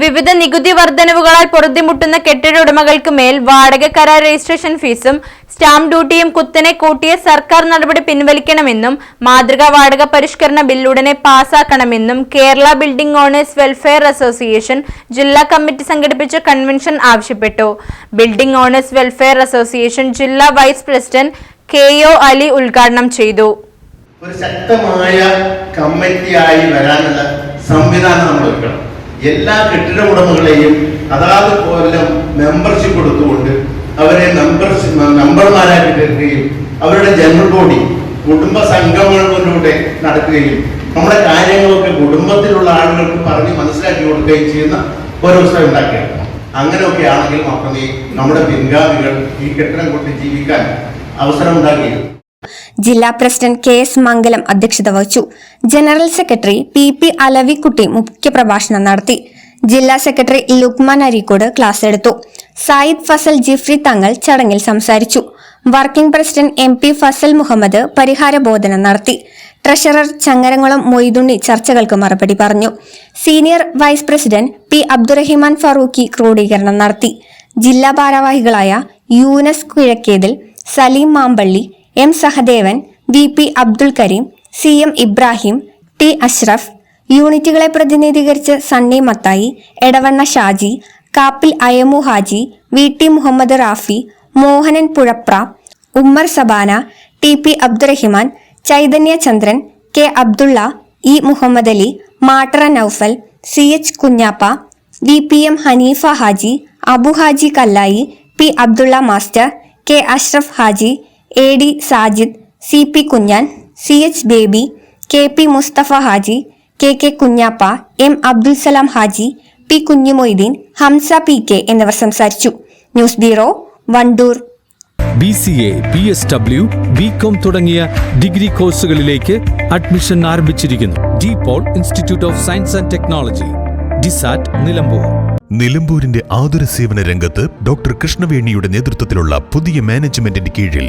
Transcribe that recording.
വിവിധ നികുതി വർധനവുകളാൽ പൊറുതിമുട്ടുന്ന കെട്ടിട ഉടമകൾക്ക് മേൽ വാടക കരാർ രജിസ്ട്രേഷൻ ഫീസും സ്റ്റാമ്പ് ഡ്യൂട്ടിയും കുത്തനെ കൂട്ടിയ സർക്കാർ നടപടി പിൻവലിക്കണമെന്നും മാതൃകാ വാടക പരിഷ്കരണ ബിൽ ഉടനെ പാസാക്കണമെന്നും Kerala building owners welfare association ജില്ലാ കമ്മിറ്റി സംഘടിപ്പിച്ച കൺവെൻഷൻ ആവശ്യപ്പെട്ടു. ബിൽഡിംഗ് ഓണേഴ്സ് വെൽഫെയർ അസോസിയേഷൻ ജില്ലാ vice president K O Ali ഉദ്ഘാടനം ചെയ്തു. ഒരു ശക്തമായ കമ്മിറ്റിയായി വരാനുള്ള സംവിധാനം നമ്മൾ എല്ലാ കെട്ടിട ഉടമകളെയും അതാത് കൊല്ലം മെമ്പർഷിപ്പ് എടുത്തുകൊണ്ട് അവരെ മെമ്പർഷിപ്പ് മെമ്പർമാരാക്കി തീർക്കുകയും അവരുടെ ജനറൽ ബോഡി കുടുംബ സംഗമങ്ങളിലൂടെ നടക്കുകയും നമ്മുടെ കാര്യങ്ങളൊക്കെ കുടുംബത്തിലുള്ള ആളുകൾക്ക് പറഞ്ഞ് മനസ്സിലാക്കി കൊടുക്കുകയും ചെയ്യുന്ന ഒരവസ്ഥ ഉണ്ടാക്കിയെടുക്കണം അങ്ങനെയൊക്കെ ആണെങ്കിൽ മാത്രമേ നമ്മുടെ പിൻഗാമികൾ ഈ കെട്ടിടം കൊണ്ട് ജീവിക്കാൻ അവസരം ഉണ്ടാക്കിയത് ജില്ലാ പ്രസിഡന്റ് കെ എസ് മംഗലം അധ്യക്ഷത വഹിച്ചു. General secretary P P Alavikutty മുഖ്യപ്രഭാഷണം നടത്തി. ജില്ലാ സെക്രട്ടറി ലുക്മാൻ അരീക്കോട് ക്ലാസ് എടുത്തു. സായിദ് ഫസൽ ജിഫ്രി തങ്ങൾ ചടങ്ങിൽ സംസാരിച്ചു. Working president M P Fazal Muhammad പരിഹാര ബോധനം നടത്തി. ട്രഷറർ ചങ്ങരംകുളം മൊയ്തുണ്ണി ചർച്ചകൾക്ക് മറുപടി പറഞ്ഞു. Senior vice president P Abdurahiman Farooqi ക്രോഡീകരണം നടത്തി. ജില്ലാ ഭാരവാഹികളായ Younus Kizhakkethil Saleem Mampally M Sahadevan V P Abdul Kareem C M Ibrahim T Ashraf യൂണിറ്റുകളെ പ്രതിനിധീകരിച്ച് Sunny Mathai Edavanna Shaji Kappil Ayamu Haji V T Muhammad Rafi Mohanan Puzhapra Ummer Sabana T P Abdurahiman Chaithanya Chandran K Abdulla E Muhammad Ali Mattara Noufal C H Kunhappa V P M Haneefa Haji Abu Haji Kallayi P Abdulla master K Ashraf Haji A D Sajid C P Kunhan C H Baby K P Musthafa Haji K K Kunhappa M Abdul Salam Haji P Kunhumoideen Hamza P K എന്നിവർ സംസാരിച്ചു. News bureau Wandoor. B C A P S W B com തുടങ്ങിയ degree കോഴ്സുകളിലേക്ക് admission ആരംഭിച്ചിരിക്കുന്നു. De Paul institute of science and technology DISAT Nilambur. നിലമ്പൂരിന്റെ ആതുര സേവന രംഗത്ത് doctor കൃഷ്ണവേണിയുടെ നേതൃത്വത്തിലുള്ള പുതിയ മാനേജ്മെന്റിന്റെ കീഴിൽ